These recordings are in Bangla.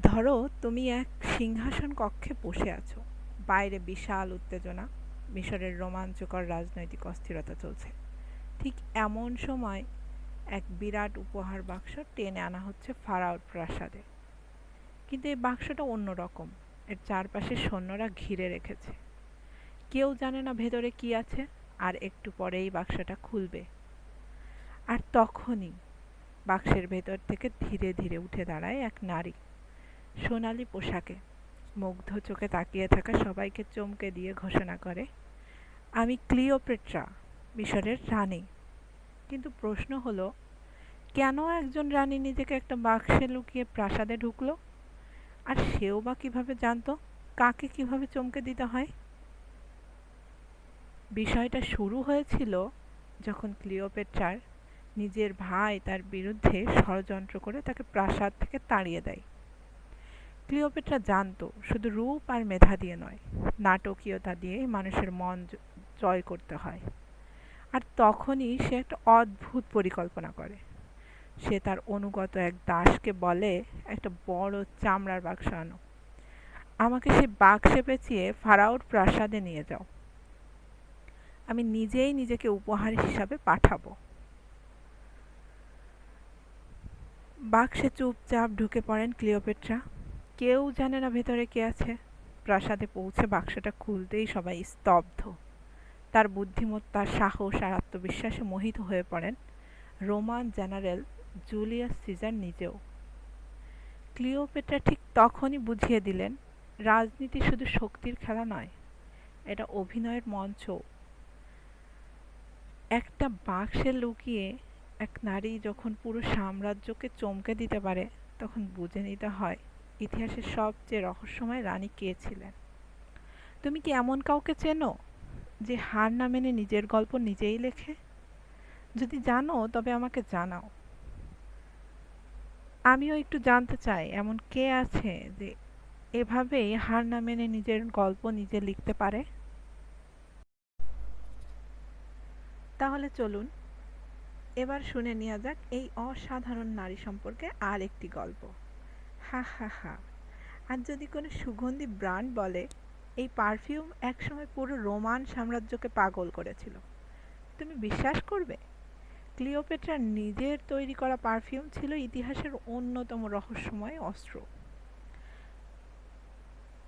ধরো, তুমি এক সিংহাসন কক্ষে বসে আছো। বাইরে বিশাল উত্তেজনা, মিশরের রোমাঞ্চকর রাজনৈতিক অস্থিরতা চলছে। ঠিক এমন সময় এক বিরাট উপহার বাক্স টেনে আনা হচ্ছে ফারাওর প্রাসাদে। কিন্তু এই বাক্সটা অন্যরকম এর চারপাশে সৈন্যরা ঘিরে রেখেছে। কেউ জানে না ভেতরে কি আছে, আর একটু পরেই বাক্সটা খুলবে। আর তখনই বাক্সের ভেতর থেকে ধীরে ধীরে উঠে দাঁড়ায় এক নারী। সোনালি পোশাকে। মুগ্ধ চোখে তাকিয়ে থাকা সবাইকে চমকে দিয়ে ঘোষণা করে, আমি ক্লিওপেট্রা, মিশরের রানী। কিন্তু প্রশ্ন হলো, কেন একজন রানী নিজেকে একটা বাক্সে লুকিয়ে প্রাসাদে ঢুকলো? আর সেও বা কীভাবে জানতো? কাকে কীভাবে চমকে দিতে হয়? বিষয়টা শুরু হয়েছিল যখন ক্লিওপেট্রার নিজের ভাই তার বিরুদ্ধে ষড়যন্ত্র করে তাকে প্রাসাদ থেকে তাড়িয়ে দেয়। ক্লিওপেট্রা জানতো, শুধু রূপ আর মেধা দিয়ে নয়, নাটকীয়তা দিয়ে মানুষের মন জয় করতে হয়। আর তখনই সে একটা অদ্ভুত পরিকল্পনা করে। সে তার অনুগত এক দাসকে বলে, একটা বড় চামড়ার বাক্স আনো। আমাকে সে বাক্সে পেঁচিয়ে ফারাওর প্রাসাদে নিয়ে যাও। আমি নিজেই নিজেকে উপহার হিসাবে পাঠাবো। বাক্সে চুপচাপ ঢুকে পড়েন ক্লিওপেট্রা। কেউ জানে না ভেতরে কে আছে। প্রাসাদে পৌঁছে বাক্সটা খুলতেই সবাই স্তব্ধ। তার বুদ্ধিমত্তা, সাহস আর আত্মবিশ্বাসে মোহিত হয়ে পড়েন রোমান জেনারেল জুলিয়াস সিজার নিজেও। ক্লিওপেট্রা ঠিক তখনই বুঝিয়ে দিলেন, রাজনীতি শুধু শক্তির খেলা নয়, এটা অভিনয়ের মঞ্চ একটা বাক্সে লুকিয়ে এক নারী যখন পুরো সাম্রাজ্যকে চমকে দিতে পারে, তখন বুঝে নিতে হয় ইতিহাসের সবচেয়ে রহস্যময় রানী কে ছিলেন? তুমি কি এমন কাউকে চেনো যে হার না মেনে নিজের গল্প নিজেই লেখে? যদি জানো, তবে আমাকে জানাও। আমিও একটু জানতে চাই, এমন কে আছে যে এভাবেই হার না মেনে নিজের গল্প নিজে লিখতে পারে? তাহলে চলুন, এবার শুনে নেওয়া যাক এই অসাধারণ নারী সম্পর্কে আর একটি গল্প। হা হা হা। আর যদি কোনো সুগন্ধি ব্র্যান্ড বলে, এই পারফিউম একসময় পুরো রোমান সাম্রাজ্যকে পাগল করেছিল। তুমি বিশ্বাস করবে? ক্লিওপেট্রার নিজের তৈরি করা পারফিউম ছিল ইতিহাসের অন্যতম রহস্যময় অস্ত্র।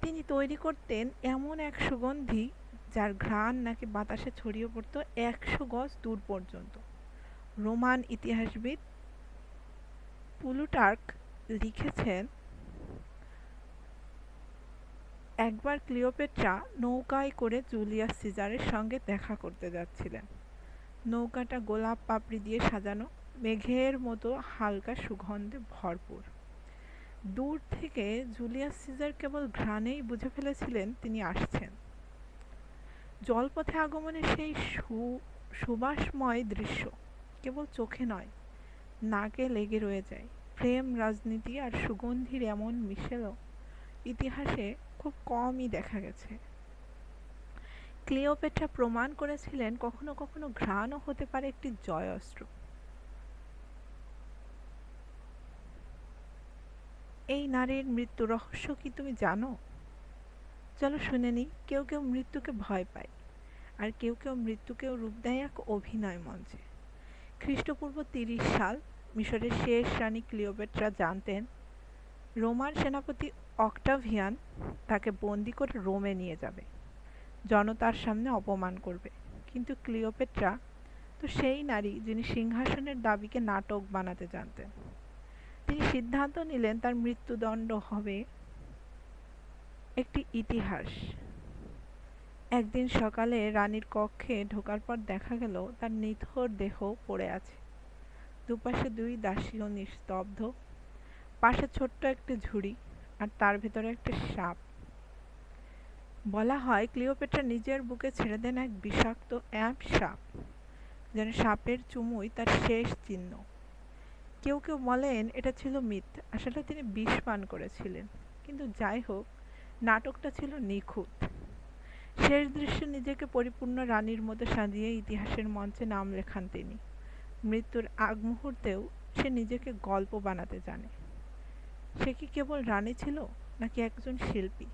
তিনি তৈরি করতেন এমন এক সুগন্ধি যার ঘ্রাণ নাকি বাতাসে ছড়িয়ে পড়তো একশো গজ দূর পর্যন্ত। রোমান ইতিহাসবিদ পুলুটার্ক লিখেছেন একবার ক্লিওপেট্রা নৌকায় করে জুলিয়াস সিজারের সঙ্গে দেখা করতে যাচ্ছিলেন। নৌকাটা গোলাপ পাপড়ি দিয়ে সাজানো, মেঘের মতো হালকা সুগন্ধে ভরপুর। দূর থেকে জুলিয়াস সিজার কেবল ঘ্রাণেই বুঝে ফেলেছিলেন তিনি আসছেন। জলপথে আগমনের সেই সু, সুবাসময় দৃশ্য কেবল চোখে নয়, নাকে লেগে রয়ে যায়। প্রেম, রাজনীতি আর সুগন্ধির এমন মিশেলও ইতিহাসে খুব কমই দেখা গেছে। ক্লিওপেট্রা প্রমাণ করেছিলেন কখনো কখনো ঘ্রাণও হতে পারে একটি জয় অস্ত্র এই নারীর মৃত্যু রহস্য কি তুমি জানো? চলো শুনে নিই, কেউ কেউ মৃত্যুকে ভয় পায় আর কেউ কেউ মৃত্যুকেও রূপ দেয় এক অভিনয় মঞ্চে। খ্রিস্টপূর্ব তিরিশ সাল মিশরের শেষ রানী ক্লিওপেট্রা জানতেন রোমার সেনাপতি অক্টাভিয়ান তাকে বন্দি করে রোমে নিয়ে যাবে। জনতার সামনে অপমান করবে। কিন্তু ক্লিওপেট্রা তো সেই নারী যিনি সিংহাসনের দাবিকে নাটক বানাতে জানতেন। তিনি সিদ্ধান্ত নিলেন তার মৃত্যুদণ্ড হবে একটি ইতিহাস। একদিন সকালে রানীর কক্ষে ঢোকার পর দেখা গেল তার নিথর দেহ পড়ে আছে। দুপাশে দুই দাসীও নিস্তব্ধ। পাশে ছোট্ট একটি ঝুড়ি আর তার ভেতরে একটা সাপ। বলা হয় ক্লিওপেট্রা নিজের বুকে ছেড়ে দেন এক বিষাক্ত অ্যাপ সাপ, যেন সাপের চুমুই তার শেষ চিহ্ন। কেউ কেউ বলেন, এটা ছিল মিথ। আসলে তিনি বিষ পান করেছিলেন। কিন্তু যাই হোক, নাটকটা ছিল নিখুঁত। শেষ দৃশ্যে নিজেকে পরিপূর্ণ রানীর মতো সাজিয়ে ইতিহাসের মঞ্চে নাম লেখান তিনি। মৃত্যুর আগ মুহূর্তেও সে নিজেকে গল্প বানাতে জানে। সে কি কেবল রানী ছিল নাকি একজন শিল্পী?